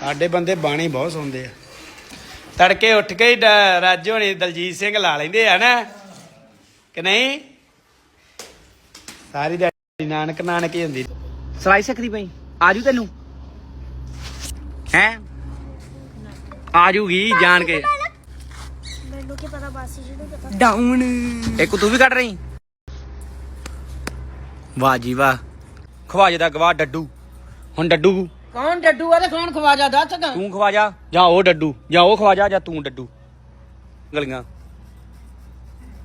ਸਾਡੇ ਬੰਦੇ ਬਾਣੀ ਬਹੁਤ ਸੁਣਦੇ ਆ। ਤੜਕੇ ਉੱਠ ਕੇ ਹੀ ਡ- ਰਾਜੂ ਹੋਣੀ ਦਲਜੀਤ ਸਿੰਘ ਲਾ ਲੈਂਦੇ ਆ ਨਾ। ਕਿ ਨਹੀਂ? ਸਾਰੀ ਦਿਹਾੜੀ ਨਾਨਕ ਨਾਨਕ ਹੀ ਹੁੰਦੀ। ਸਲਾਈ ਸਕਦੀ ਪਈ ਆਜੂ ਤੈਨੂੰ। ਹੈ? ਆਜੂਗੀ ਜਾਣ ਕੇ। ਮੈਨੂੰ ਕੀ ਪਤਾ ਬਾਸੀ ਜੀ ਨੂੰ ਪਤਾ। ਡਾਊਨ। ਇੱਕ ਤੂੰ ਵੀ ਕੱਢ ਰਹੀ। ਵਾਹ ਜੀ ਵਾਹ। ਖਵਾਜੇ ਦਾ ਗਵਾਹ ਡੱਡੂ। ਹੁਣ ਡੱਡੂ। ਕੌਣ ਡੱਡੂ ਆ ਤੇ ਕੌਣ ਖਵਾਜਾ ਦੱਸ ਗਾ ਤੂੰ ਖਵਾਜਾ ਜਾਂ ਉਹ ਡੱਡੂ ਜਾਂ ਉਹ ਖਵਾਜਾ ਜਾਂ ਤੂੰ ਡੱਡੂ। ਗਲੀਆਂ।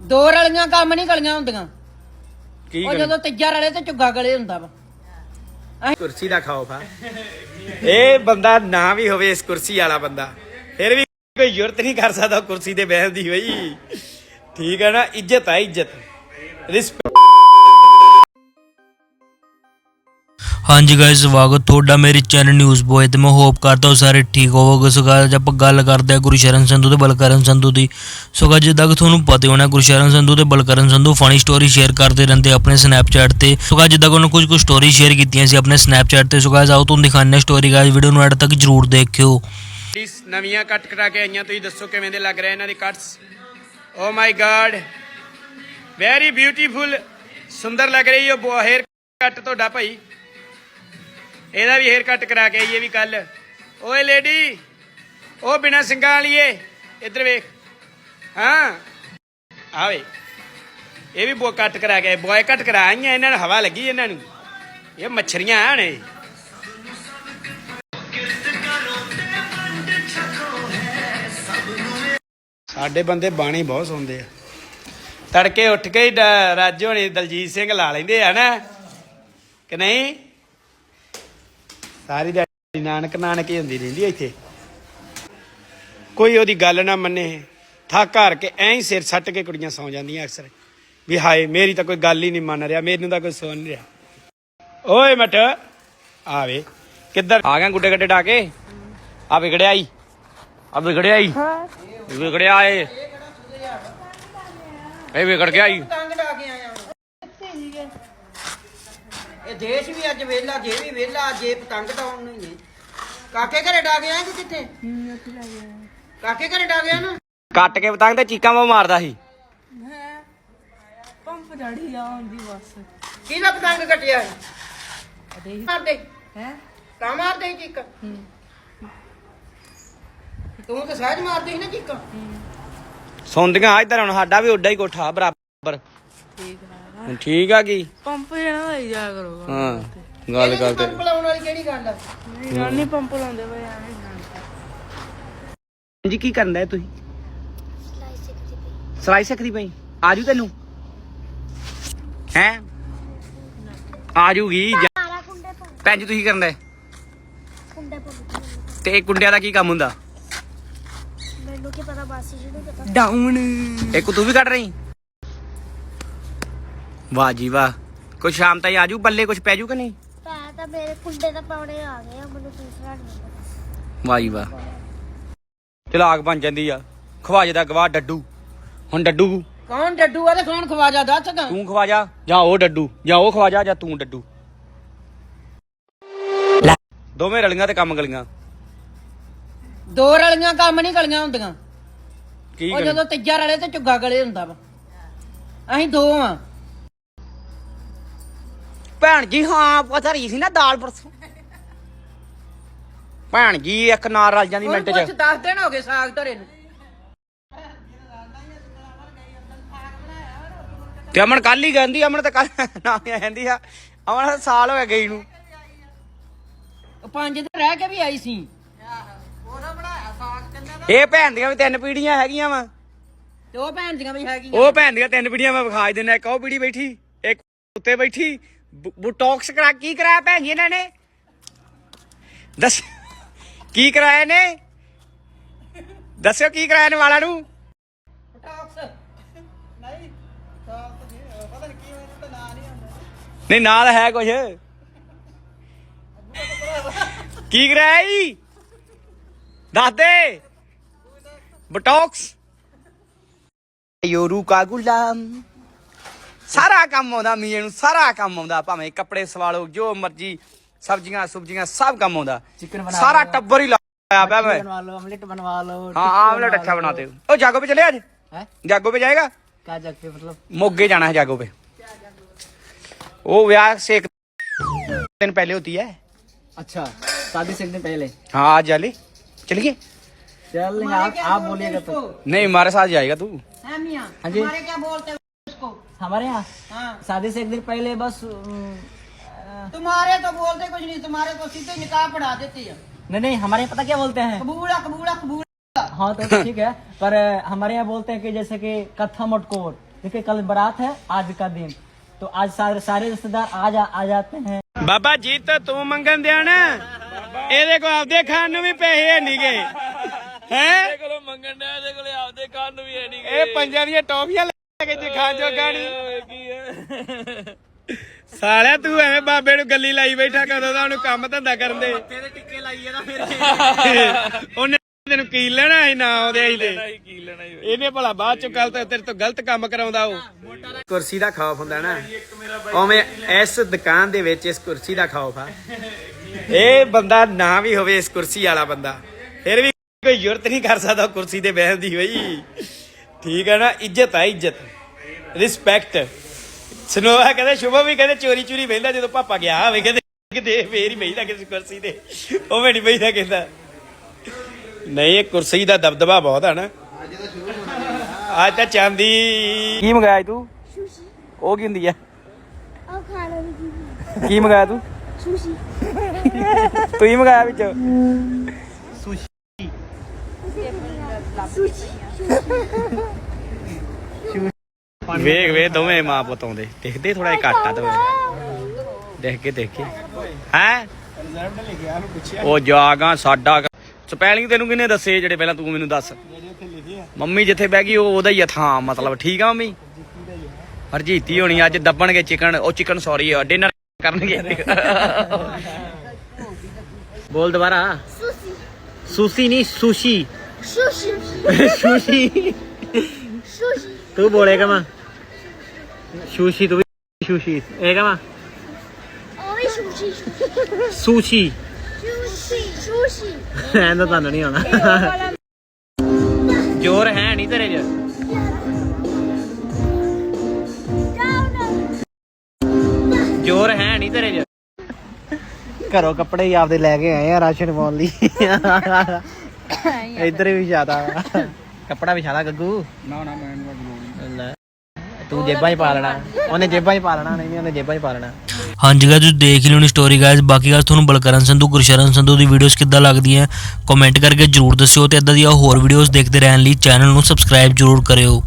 ਦੋ ਰਲੀਆਂ ਕੰਮ ਨਹੀਂ ਗਲੀਆਂ ਹੁੰਦੀਆਂ। ਕੀ ਉਹ? ਜਦੋਂ ਤੀਜਾ ਰਲੇ ਤੇ ਝੁੱਗਾ ਗਲੇ ਹੁੰਦਾ ਵਾ। ਕੁਰਸੀ ਦਾ ਖਾਓ ਫਾ ਇਹ ਬੰਦਾ ਨਾ ਵੀ ਹੋਵੇ ਇਸ ਕੁਰਸੀ ਵਾਲਾ ਬੰਦਾ ਫਿਰ ਵੀ ਕੋਈ ਜ਼ਰੂਰਤ ਨਹੀਂ ਕਰ ਸਕਦਾ ਕੁਰਸੀ ਤੇ ਬਹਿਣ ਦੀ ਬਈ। ਠੀਕ ਹੈ ਨਾ ਇੱਜ਼ਤ ਹੈ ਇੱਜ਼ਤ। ਰਿਸਪੈਕਟ ਹਾਂਜੀ ਗਾਇਸ ਸਵਾਗਤ ਤੁਹਾਡਾ ਮੇਰੇ ਚੈਨਲ ਨਿਊਜ਼ ਬੋਏ ਤੇ। ਮੈਂ ਹੋਪ ਕਰਦਾ ਹਾਂ ਸਾਰੇ ਠੀਕ ਹੋਵੋਗੇ। ਸੋ guys, ਆਪਾਂ ਗੱਲ ਕਰਦੇ ਹਾਂ ਗੁਰਸ਼ਰਨ ਸੰਧੂ ਤੇ ਬਲਕਰਨ ਸੰਧੂ ਦੀ। ਸੋ guys, ਜਿੱਦਾਂ ਕਿ ਤੁਹਾਨੂੰ ਪਤਾ ਹੋਣਾ ਗੁਰਸ਼ਰਨ ਸੰਧੂ ਤੇ Balkaran Sandhu funny story share ਕਰਦੇ ਰਹਿੰਦੇ ਆਪਣੇ ਸਨੈਪਚੈਟ ਤੇ। ਸੋ guys, ਜਿੱਦਾਂ ਕਿ ਉਹਨਾਂ ਕੁਝ ਕੁ ਸਟੋਰੀ ਸ਼ੇਅਰ ਕੀਤੀਆਂ ਸੀ ਆਪਣੇ ਸਨੈਪਚੈਟ ਤੇ। ਸੋ guys, ਆਓ ਤੁਹਾਨੂੰ ਦਿਖਾਉਂਦੇ ਸਟੋਰੀ ਗਾਇਸ ਵੀਡੀਓ ਨੂੰ ਐਡ ਤੱਕ ਜਰੂਰ ਦੇਖਿਓ। ਇਸ ਨਵੀਆਂ ਕੱਟ ਕਟਾ ਕੇ ਆਈਆਂ ਤੁਸੀਂ ਦੱਸੋ ਕਿਵੇਂ ਦੇ ਲੱਗ ਰਹੇ ਇਹਨਾਂ ਦੀ ਕੱਟਸ oh my god very beautiful ਸੁੰਦਰ ਲੱਗ ਰਹੀ ਹੈ ਹੇਅਰ ਕੱਟ ਤੁਹਾਡਾ ਭਾਈ। ਇਹਦਾ ਵੀ ਹੇਅਰ ਕੱਟ ਕਰਾ ਕੇ ਆਈਏ ਵੀ ਕੱਲ। ਓਏ ਲੇਡੀ ਉਹ ਬਿਨਾ ਸਿੰਘਾਂ ਵਾਲੀਏ, ਇੱਧਰ ਵੇਖ। ਹਾਂ। ਆਵੇ ਇਹ ਵੀ ਬੋ ਕੱਟ ਕਰਾ ਕੇ ਬੋਏ ਕੱਟ ਕਰਾ ਆਈਆਂ, ਇਹਨਾਂ ਨੂੰ ਹਵਾ ਲੱਗੀ ਇਹਨਾਂ ਨੂੰ। ਇਹ ਮੱਛਰੀਆਂ ਆਣ ਇਹ ਸਾਡੇ ਬੰਦੇ ਬਾਣੀ ਬਹੁਤ ਸੁਣਦੇ ਆ। ਤੜਕੇ ਉੱਠ ਕੇ ਹੀ ਡ- ਰਾਜੂ ਦਲਜੀਤ ਸਿੰਘ ਲਾ ਲੈਂਦੇ ਆ ਨਾ। ਕਿ ਨਹੀਂ? ਸਾਰੀ ਦਿਹਾੜੀ ਨਾਨਕ ਨਾਨਕ ਹੀ ਹੁੰਦੀ ਰਹਿੰਦੀ ਇੱਥੇ। ਕੋਈ ਉਹਦੀ ਗੱਲ ਨਾ ਮੰਨੇ ਥੱਕ ਹਾਰ ਕੇ ਐਂ ਹੀ ਸਿਰ ਸੱਟ ਕੇ ਕੁੜੀਆਂ ਸੌ ਜਾਂਦੀਆਂ ਅਕਸਰ। ਵੀ ਹਾਏ ਮੇਰੀ ਤਾਂ ਕੋਈ ਗੱਲ ਹੀ ਨਹੀਂ ਮੰਨ ਰਿਹਾ ਮੈਨੂੰ ਤਾਂ ਕੋਈ ਸੁਣ ਨਹੀਂ ਰਿਹਾ। ਓਏ ਮਟ ਆਵੇ ਕਿੱਧਰ? ਆ ਗਿਆ ਗੁੱਡੇ ਗੱਡੇ ਕੇ? ਆ ਵਿਗੜਿਆ ਈ। ਆ ਵਿਗੜਿਆ ਈ। ਵਿਗੜਿਆ ਏ। ਇਹ ਵਿਗੜ ਗਿਆ ਈ। ਪਤੰਗ ਡਾ ਕੇ ਆਇਆ। ਇਹ ਦੇਸ਼ ਵੀ ਅੱਜ ਵੇਲਾ ਜੇ ਵੀ ਵੇਲਾ ਜੇ ਪਤੰਗ ਡਾਉਣ ਨੂੰ ਹੀ ਹੈ। ਕਾਕੇ ਘਰੇ ਡਾ ਕੇ ਆਇਆ ਕਿ ਕਿੱਥੇ? ਕਾਕੇ ਘਰੇ ਡਾ ਗਿਆ ਨਾ ਕੱਟ ਕੇ ਪਤੰਗ ਤੇ ਚੀਕਾਂ ਮਾ ਮਾਰਦਾ ਸੀ। ਕਿਹਦਾ ਪਤੰਗ ਕੱਟਿਆ? ਹੈ। ਮਾਰਦੇ। ਹੈ? ਕਾ ਮਾਰਦੇ ਸੀ ਚੀਕ? ਤੂੰ ਤਾਂ ਸਹਿਜ ਮਾਰਦੇ ਸੀ ਨਾ ਚੀਕਾਂ? ਸੁਣਦੀਆਂ ਇੱਧਰ ਹੁਣ ਸਾਡਾ ਵੀ ਓਡਾ ਹੀ ਕੋਠਾ ਬਰਾਬਰ। ਠੀਕ ਠੀਕ ਆ ਕੀ? ਪੰਪ ਜਿਹੜਾ ਲਾਈ ਜਾ ਕਰੋ ਹਾਂ ਗੱਲ ਗੱਲ ਤੇ ਪੰਪ ਲਾਉਣ ਵਾਲੀ ਕਿਹੜੀ ਗੱਲ ਆ? ਗੱਲ ਨਹੀਂ ਪੰਪ ਲਾਉਂਦੇ ਬਈ ਐਵੇਂ ਜੀ ਕੀ ਕਰਨ ਦਾ ਤੁਸੀਂ? ਸਲਾਈ ਸਿੱਖਦੀ ਪਈ। ਸਲਾਈ ਸਕਦੀ ਪਈ। ਆਜੂ ਤੈਨੂੰ। ਹੈ? ਆਜੂਗੀ ਭੈਣ ਜੀ ਤੁਸੀਂ ਕਰਨ ਦਾ ਕੁੰਡੇ ਪਾ ਤੇ ਇਹ ਕੁੰਡਿਆਂ ਦਾ ਕੀ ਕੰਮ ਹੁੰਦਾ? ਮੈਨੂੰ ਕੀ ਪਤਾ ਬਾਸੀ ਜੀ ਨੂੰ ਪਤਾ। ਡਾਊਨ। ਇੱਕ ਤੂੰ ਵੀ ਕੱਢ ਰਹੀ? ਵਾਹ ਜੀ ਵਾਹ। ਕੋਈ ਸ਼ਾਮ ਤਾਈ ਆਜੂ ਬੱਲੇ ਕੁਝ ਪੈ ਜੂ ਕਿ ਨਹੀਂ? ਪੈ ਤਾਂ ਮੇਰੇ ਕੁੰਡੇ ਤਾਂ ਪਾਉਣੇ ਆ ਗਏ ਆ ਮੈਨੂੰ ਦੂਸਰਾ ਨਹੀਂ ਪਤਾ ਵਾਹ ਜੀ ਵਾਹ। ਚਲਾਕ ਬਣ ਜਾਂਦੀ ਆ। ਖਵਾਜੇ ਦਾ ਗਵਾਹ ਡੱਡੂ। ਹੁਣ ਡੱਡੂ? ਕੌਣ ਡੱਡੂ ਆ ਤੇ ਕੌਣ ਖਵਾਜਾ ਦੱਸ ਗਾ ਤੂੰ ਖਵਾਜਾ ਜਾਂ ਉਹ ਡੱਡੂ ਜਾਂ ਉਹ ਖਵਾਜਾ ਜਾਂ ਤੂੰ ਡੱਡੂ। ਦੋਵੇਂ ਰਲੀਆਂ ਤੇ ਕੰਮ ਗਲੀਆਂ। ਦੋ ਰਲੀਆਂ ਕੰਮ ਨਹੀਂ ਗਲੀਆਂ ਹੁੰਦੀਆਂ। ਕੀ ਉਹ? ਜਦੋਂ ਤੀਜਾ ਰਲੇ ਤੇ ਝੁੱਗਾ ਗਲੇ ਹੁੰਦਾ ਵਾ। ਅਸੀਂ ਦੋ ਆ। ਭੈਣ ਜੀ ਹਾਂ ਪਤਾ ਰਹੀ ਸੀ ਨਾ ਦਾਲ ਪਰਸੋਂ ਭੈਣ ਜੀ ਇੱਕ ਨਾਲ ਰਲ ਜਾਂਦੀ ਮਿੰਟ ਕੁਝ ਚ 10 ਦਿਨ ਹੋ ਗਏ ਸਾਗ ਧਰੇ ਨੂੰ। ਤੇ ਅਮਨ ਕੱਲ ਹੀ ਕਹਿੰਦੀ ਅਮਨ ਤਾਂ ਕੱਲ ਨਾ ਹੀ ਕਹਿੰਦੀ ਆ ਅਮਨ ਤਾਂ ਸਾਲ ਹੋ ਗਿਆ ਗਈ ਨੂੰ। ਪੰਜ ਦਿਨ ਰਹਿ ਕੇ ਵੀ ਆਈ ਸੀ। ਇਹ ਭੈਣ ਦੀਆਂ ਵੀ ਤਿੰਨ ਪੀੜੀਆਂ ਹੈਗੀਆਂ ਵਾ। ਤੇ ਉਹ ਭੈਣ ਦੀਆਂ ਵੀ ਹੈਗੀਆਂ। ਉਹ ਭੈਣ ਦੀਆਂ ਤਿੰਨ ਪੀੜੀਆਂ ਮੈਂ ਵਿਖਾ ਦਿੰਦਾ ਇੱਕ ਉਹ ਪੀੜੀ ਬੈਠੀ ਇੱਕ ਉੱਤੇ ਬੈਠੀ ਬੁਟੌਕਸ ਕਰਾ ਕੀ ਕਰਾਇਆ ਭੈਣ ਜੀ ਇਹਨਾਂ ਨੇ? ਦੱਸ ਕੀ ਕਰਾਇਆ ਨੇ ਦੱਸਿਓ ਕੀ ਕਰਾਇਆ ਨੇ ਵਾਲਾਂ ਨੂੰ? ਨਹੀਂ ਨਾਲ ਹੈ ਕੁਝ ਕੀ ਕਰਾਇਆ ਈ ਦੱਸ ਦੇ। ਬਟੌਕਸ ਯੋਰੂ ਕਾ ਗੁਲਾਮ ਸਾਰਾ ਕੰਮ ਆਉਂਦਾ ਮੀਆਂ ਨੂੰ ਸਾਰਾ ਕੰਮ ਆਉਂਦਾ ਭਾਵੇਂ ਕੱਪੜੇ ਸਵਾਲੋ ਜੋ ਮਰਜੀ ਸਬਜ਼ੀਆਂ ਸੁਬਜ਼ੀਆਂ ਸਭ ਕੰਮ ਆਉਂਦਾ ਸਾਰਾ ਟੱਬਰ ਹੀ ਲਾ ਆਇਆ ਪਿਆ ਮੈਂ बनवा लो ऑमलेट बनवा लो हाँ आमलेट अच्छा बनाते हो ओ जागो पे चले आज हैं? जागो पे जाएगा क्या जगते मतलब मोगे जाना है जागो पे वो ब्याह से एक दिन पहले होती है अच्छा शादी से एक दिन पहले हाँ आज जाली चलिए चल आप आप बोलिएगा तो नहीं हमारे साथ जाएगा तू हाँ जी हमारे क्या बोलते हैं उसको हमारे यहाँ शादी से एक दिन पहले बस तुम्हारे तो बोलते कुछ नहीं तुम्हारे तो सीधे निकाह पढ़ा देते हैं नहीं नहीं हमारे यहाँ पता क्या बोलते हैं कबूला कबूला कबूला हाँ तो ठीक है पर अ, हमारे यहाँ बोलते हैं कि जैसे कि कथा मटकोर देखिए कल बारात है आज का दिन तो आज सारे सारे रिश्तेदार आज आ, आ जाते हैं ਬਾਬਾ ਜੀ ਤਾਂ ਤੂੰ ਮੰਗਣ ਦਿਆ ਨਾ ਇਹਦੇ ਕੋ ਆਪਦੇ ਖਾਣ ਨੂੰ ਵੀ ਪੈਸੇ ਨਹੀਂਗੇ ਹੈ ਇਹਦੇ ਕੋਲੋਂ ਮੰਗਣ ਦਿਆ ਇਹਦੇ ਕੋਲੇ ਆਪਦੇ ਖਾਣ ਨੂੰ ਵੀ ਹੈ ਨਹੀਂਗੇ ਇਹ ਪੰਜਾਂ ਦੀਆਂ ਟੌਫੀਆਂ ਲੈ ਕੇ ਜੇ ਖਾਣ ਜੋਗਾ ਨਹੀਂ ਸਾਲਿਆ ਤੂੰ ਐਵੇਂ ਬਾਬੇ ਨੂੰ ਗੱਲੀ ਲਾਈ ਬੈਠਾ ਕਦੋਂ ਦਾ ਉਹਨੂੰ ਕੰਮ ਧੰਦਾ ਕਰਨ ਦੇ। ਤੇਰੇ ਟਿੱਕੇ ਲਾਈਏ ਨਾ ਫਿਰ। ਉਹਨੇ ਤੈਨੂੰ ਕੀ ਲੈਣਾ ਸੀ ਨਾ ਉਹਦੇ ਆਈ ਤੇ? ਇਹਨੇ ਭਲਾ ਬਾਅਦ ਚ ਕੱਲ ਤੇਰੇ ਤੋਂ ਗਲਤ ਕੰਮ ਕਰਾਉਂਦਾ ਉਹ। ਕੁਰਸੀ ਦਾ ਖੌਫ ਹੁੰਦਾ ਨਾ। ਉਵੇਂ ਇਸ ਦੁਕਾਨ ਦੇ ਵਿੱਚ ਇਸ ਕੁਰਸੀ ਦਾ ਖੌਫ ਆ। ਇਹ ਬੰਦਾ ਨਾ ਵੀ ਹੋਵੇ ਇਸ ਕੁਰਸੀ ਵਾਲਾ ਬੰਦਾ ਫਿਰ ਵੀ ਕੋਈ ਜ਼ਰੂਰਤ ਨਹੀਂ ਕਰ ਸਕਦਾ ਕੁਰਸੀ ਤੇ ਬਹਿਣ ਦੀ ਬਈ। ਠੀਕ ਹੈ ਨਾ ਇੱਜ਼ਤ ਆ ਇੱਜ਼ਤ। ਰਿਸਪੈਕਟ ਸਨੋਵਾ ਕਹਿੰਦੇ ਸ਼ੁਭਮ ਵੀ ਕਹਿੰਦੇ ਚੋਰੀ ਚੋਰੀ ਬਹਿੰਦਾ ਜਦੋਂ ਪਾਪਾ ਗਿਆ ਹੋਵੇ ਕਹਿੰਦੇ ਕਿਤੇ ਫੇਰ ਹੀ ਬਹਿਦਾ ਕਿਸੇ ਕੁਰਸੀ ਤੇ। ਉਵੇਂ ਨਹੀਂ ਬਹਿਦਾ ਕਹਿੰਦਾ। ਨਹੀਂ ਇਹ ਕੁਰਸੀ ਦਾ ਦਬਦਬਾ ਬਹੁਤ ਆ ਨਾ। ਅੱਜ ਤਾਂ ਚਾਂਦੀ ਕੀ ਮੰਗਾਇਆ ਤੂੰ? ਉਹ ਕੀ ਹੁੰਦੀ ਆ? ਆਹ ਖਾਣਾ ਵੀ ਜੀ ਕੀ ਮੰਗਾਇਆ ਤੂੰ? ਸੁਸ਼ੀ। ਤੂੰ ਹੀ ਮੰਗਾਇਆ ਵਿੱਚ? ਵੇਖ ਵੇ ਦੋਵੇਂ ਮਾਂ ਪੁੱਤ ਆਉਂਦੇ। ਦੇਖਦੇ ਥੋੜਾ ਜਿਹਾ ਘੱਟ ਆ ਦੋਵੇਂ। ਦੇਖ ਕੇ ਦੇਖ ਕੇ। ਹੈ? ਉਹ ਜਾਗਾ ਸਾਡਾ ਸਪੈਲਿੰਗ ਤੈਨੂੰ ਕਿਹਨੇ ਦੱਸੇ ਜਿਹੜੇ ਪਹਿਲਾਂ ਤੂੰ ਮੈਨੂੰ ਦੱਸ? ਮੰਮੀ ਜਿੱਥੇ ਬਹਿ ਗਈ ਉਹ ਉਹਦਾ ਹੀ ਆ ਥਾਂ ਮਤਲਬ। ਠੀਕ ਆ ਮੰਮੀ? ਹਰਜੀਤੀ ਹੋਣੀ ਅੱਜ ਦੱਬਣਗੇ ਚਿਕਨ ਉਹ ਚਿਕਨ ਸੌਰੀ ਡਿਨਰ ਕਰਨਗੇ। ਬੋਲ ਦੁਬਾਰਾ। ਸੁਸ਼ੀ ਨਹੀਂ ਸੁਸ਼ੀ ਸੁਸ਼ੀ ਸੁਸ਼ੀ ਸੁਸ਼ੀ ਤੂੰ ਬੋਲੇਗਾ ਮਾਂ ਸੁਸ਼ੀ ਤੂੰ ਵੀ ਸੁਸ਼ੀ। ਇਹ ਕਮਾ ਉਹ ਵੀ ਸੁਸ਼ੀ। ਸੁਸ਼ੀ। ਸੁਸ਼ੀ ਸੁਸ਼ੀ। ਐਂ ਤਾਂ ਤੁਹਾਨੂੰ ਨਹੀਂ ਆਉਣਾ। ਜ਼ੋਰ ਹੈ ਨਹੀਂ ਤੇਰੇ 'ਚ। ਜ਼ੋਰ ਹੈ ਨਹੀਂ ਤੇਰੇ 'ਚ। ਘਰੋਂ ਕੱਪੜੇ ਹੀ ਆਪਦੇ ਲੈ ਕੇ ਆਏ ਆ ਰਾਸ਼ਨ ਪਾਉਣ ਲਈ। ਇੱਧਰ ਵੀ ਜ਼ਿਆਦਾ ਕੱਪੜਾ ਵਿਛਾਦਾ ਗੱਗੂ। ਨਾ ਨਾ ਮੈਂ ਤੂੰ ਜੇਬਾਂ 'ਚ ਪਾ ਲੈਣਾ। ਉਹਨੇ ਜੇਬਾਂ 'ਚ ਪਾ ਲੈਣਾ, ਨਹੀਂ ਉਹਨੇ ਜੇਬਾਂ 'ਚ ਪਾ ਲੈਣਾ। ਹਾਂਜੀ ਗਾਇਸ ਤੁਸੀਂ ਦੇਖ ਲਿਓ ਨੀ ਸਟੋਰੀ ਗਾਇਸ ਬਾਕੀ ਗੱਲ ਤੁਹਾਨੂੰ ਬਲਕਰਨ ਸੰਧੂ, ਗੁਰਸ਼ਰਨ ਸੰਧੂ ਦੀ ਵੀਡੀਓਜ਼ ਕਿੱਦਾਂ ਲੱਗਦੀਆਂ ਕਮੈਂਟ ਕਰਕੇ ਜਰੂਰ ਦੱਸਿਓ ਤੇ ਇਦਾਂ ਦੀਆਂ ਹੋਰ ਵੀਡੀਓਜ਼ ਦੇਖਦੇ ਰਹਿਣ ਲਈ ਚੈਨਲ ਨੂੰ ਸਬਸਕ੍ਰਾਈਬ ਜਰੂਰ ਕਰਿਓ।